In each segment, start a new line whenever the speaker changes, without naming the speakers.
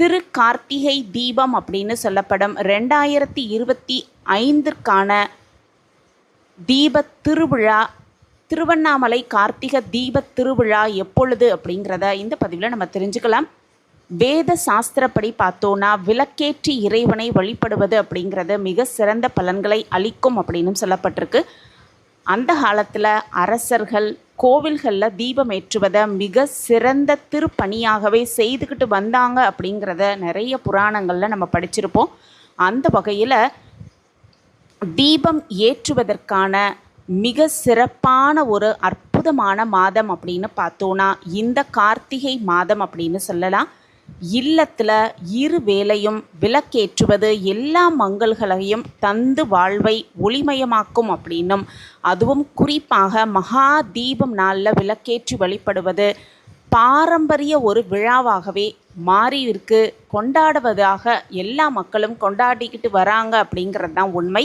திரு கார்த்திகை தீபம் அப்படின்னு சொல்லப்படும். ரெண்டாயிரத்தி இருபத்தி ஐந்திற்கான தீபத் திருவிழா திருவண்ணாமலை கார்த்திகை தீபத் திருவிழா எப்பொழுது அப்படிங்கிறத இந்த பதிவில் நம்ம தெரிஞ்சுக்கலாம். வேத சாஸ்திரப்படி பார்த்தோன்னா விளக்கேற்றி இறைவனை வழிபடுவது அப்படிங்கிறது மிக சிறந்த பலன்களை அளிக்கும் அப்படின்னு சொல்லப்பட்டிருக்கு. அந்த காலத்தில் அரசர்கள் கோவில்களில் தீபம் ஏற்றுவதை மிக சிறந்த திருப்பணியாகவே செய்துக்கிட்டு வந்தாங்க அப்படிங்கிறத நிறைய புராணங்களில் நம்ம படிச்சிருப்போம். அந்த வகையில் தீபம் ஏற்றுவதற்கான மிக சிறப்பான ஒரு அற்புதமான மாதம் அப்படின்னு பார்த்தோன்னா இந்த கார்த்திகை மாதம் அப்படின்னு சொல்லலாம். இல்லத்தில் இரு வேலையும் விளக்கேற்றுவது எல்லா மங்கள்களையும் தந்து வாழ்வை ஒளிமயமாக்கும் அப்படின்னும். அதுவும் குறிப்பாக மகா தீபம் நாளில் விளக்கேற்றி வழிபடுவது பாரம்பரிய ஒரு விழாவாகவே மாறி இருக்கு. கொண்டாடுவதாக எல்லா மக்களும் கொண்டாடிக்கிட்டு வராங்க அப்படிங்கிறது தான் உண்மை.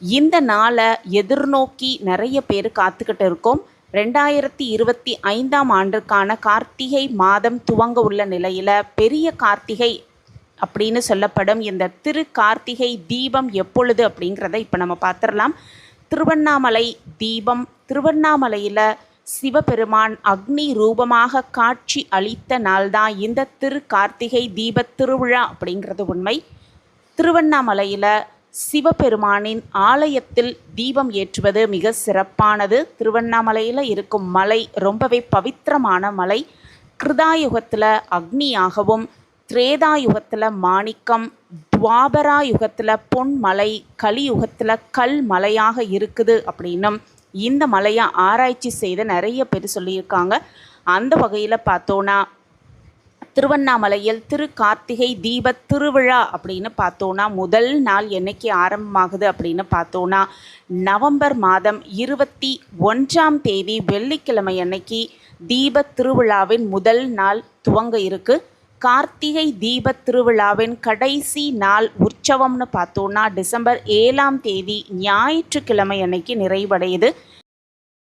இந்த நாளை எதிர்நோக்கி நிறைய பேர் காத்துக்கிட்டு இருக்கோம். ரெண்டாயிரத்தி இருபத்தி ஐந்தாம் ஆண்டுக்கான கார்த்திகை மாதம் துவங்க உள்ள நிலையில் பெரிய கார்த்திகை அப்படின்னு சொல்லப்படும். இந்த திரு கார்த்திகை தீபம் எப்பொழுது அப்படிங்கிறத இப்போ நம்ம பார்த்துடலாம். திருவண்ணாமலை தீபம் திருவண்ணாமலையில் சிவபெருமான் அக்னி ரூபமாக காட்சி அளித்த நாள்தான் இந்த திரு கார்த்திகை தீபத் திருவிழா அப்படிங்கிறது உண்மை. திருவண்ணாமலையில் சிவபெருமானின் ஆலயத்தில் தீபம் ஏற்றுவது மிக சிறப்பானது. திருவண்ணாமலையில் இருக்கும் மலை ரொம்பவே பவித்திரமான மலை. கிருதாயுகத்தில் அக்னியாகவும் திரேதாயுகத்தில் மாணிக்கம் துவாபரா யுகத்தில் பொன்மலை கலியுகத்தில் கல் மலையாக இருக்குது அப்படின்னும் இந்த மலையை ஆராய்ச்சி செய்த நிறைய பேர் சொல்லியிருக்காங்க. அந்த வகையில் பார்த்தோன்னா திருவண்ணாமலையில் திரு கார்த்திகை தீப திருவிழா அப்படின்னு பார்த்தோன்னா முதல் நாள் என்னைக்கு ஆரம்பமாகுது அப்படின்னு பார்த்தோன்னா நவம்பர் மாதம் இருபத்தி ஒன்றாம் தேதி வெள்ளிக்கிழமை அன்னைக்கு தீப திருவிழாவின் முதல் நாள் துவங்க இருக்கு. கார்த்திகை தீப திருவிழாவின் கடைசி நாள் உற்சவம்னு பார்த்தோன்னா டிசம்பர் ஏழாம் தேதி ஞாயிற்றுக்கிழமை அன்னைக்கு நிறைவடையுது.